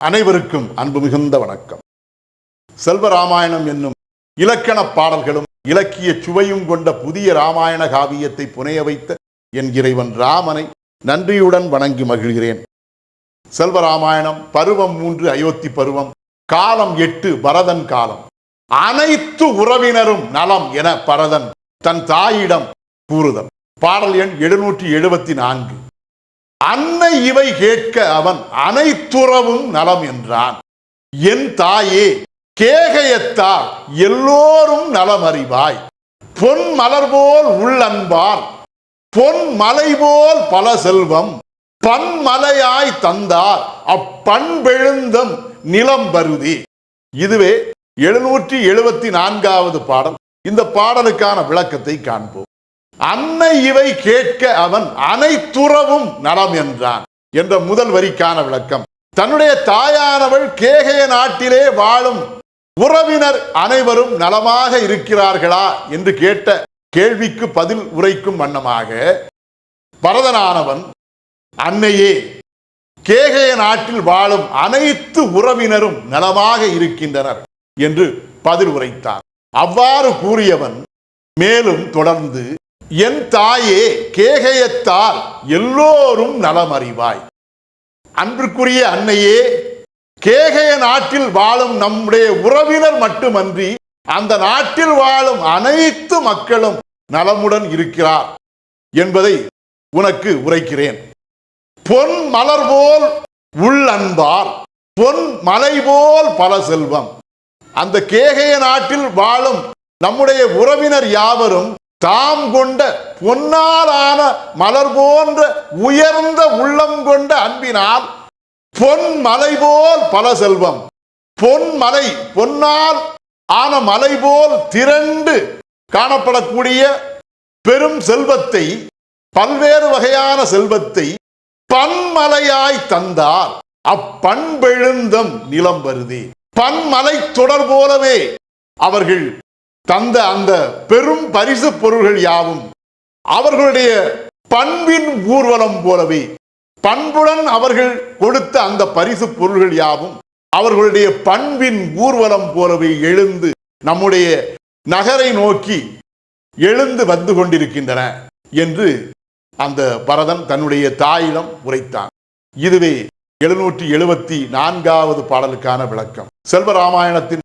அனைவருக்கும் அன்பு மிகுந்த வணக்கம். செல்வராமாயணம் என்னும் இலக்கண பாடல்களும் இலக்கிய சுவையும் கொண்ட புதிய ராமாயண காவியத்தை புனைய வைத்த என் இறைவன் ராமனை நன்றியுடன் வணங்கி மகிழ்கிறேன். செல்வராமாயணம் பருவம் மூன்று அயோத்தி பருவம் காலம் எட்டு பரதன் காலம். அனைத்து உறவினரும் நலம் என பரதன் தன் தாயிடம் கூறுதல். பாடல் எண் எழுநூற்றி எழுபத்தி நான்கு. அன்னை இவை கேட்க அவன் அனைத்துறவும் நலம் என்றான். என் தாயே கேகயத்தார் எல்லோரும் நலம் அறிவாய் பொன் மலர் போல் உள்ளன்பார் பொன் மலை போல் பல செல்வம் பன்மலையாய் தந்தார். அப்பண்பெழுந்தம் நிலம் வருதி இதுவே எழுநூற்றி எழுபத்தி நான்காவது பாடல். இந்த பாடலுக்கான விளக்கத்தை காண்போம். அன்னை இவை கேட்க அவன் அனைத்துறவும் நலம் என்றான் என்ற முதல் வரிக்கான விளக்கம். தன்னுடைய தாயானவள் கேகய நாட்டிலே வாழும் உறவினர் அனைவரும் நலமாக இருக்கிறார்களா என்று கேட்ட கேள்விக்கு பதில் உரைக்கும் வண்ணமாக பரதனானவன் அன்னையே கேகய நாட்டில் வாழும் அனைத்து உறவினரும் நலமாக இருக்கின்றனர் என்று பதில் உரைத்தான். அவ்வாறு கூறியவன் மேலும் தொடர்ந்து என் தாயே கேகயத்தார் எல்லோரும் நலம் அறிவாய் அன்பிற்குரிய அன்னையே கேகய நாட்டில் வாழும் நம்முடைய உறவினர் மட்டுமன்றி அந்த நாட்டில் வாழும் அனைத்து மக்களும் நலமுடன் இருக்கிறார் என்பதை உனக்கு உரைக்கிறேன். பொன் மலர் போல் உள் அன்பார் பொன் மலை போல் பல செல்வம். அந்த கேகய நாட்டில் வாழும் நம்முடைய உறவினர் யாவரும் தாம் கொண்ட பொன்னாலான மலர் போன்ற உயர்ந்த உள்ளம் கொண்ட அன்பினால் பொன் மலை போல் பல செல்வம். பொன் மலை பொன்னால் ஆன மலை போல் திரண்டு காணப்படக்கூடிய பெரும் செல்வத்தை பல்வேறு வகையான செல்வத்தை பன்மலையாய் தந்தார் அப்பண்பெழுந்தம் நிலம் வருதி. பன்மலை தொடர் போலவே அவர்கள் தந்த அந்த பெரும் பரிசு பொருள்கள் யாவும்? அவர்களுடைய பண்பின் ஊர்வலம் போலவே பண்புடன் அவர்கள் கொடுத்த அந்த பரிசு பொருள்கள் யாவும் அவர்களுடைய பண்பின் ஊர்வலம் போலவே எழுந்து நம்முடைய நகரை நோக்கி எழுந்து வந்து கொண்டிருக்கின்றன என்று அந்த பரதன் தன்னுடைய தாயிடம் உரைத்தான். இதுவே எழுநூற்றி எழுபத்தி நான்காவது பாடலுக்கான விளக்கம். செல்வராமாயணத்தின்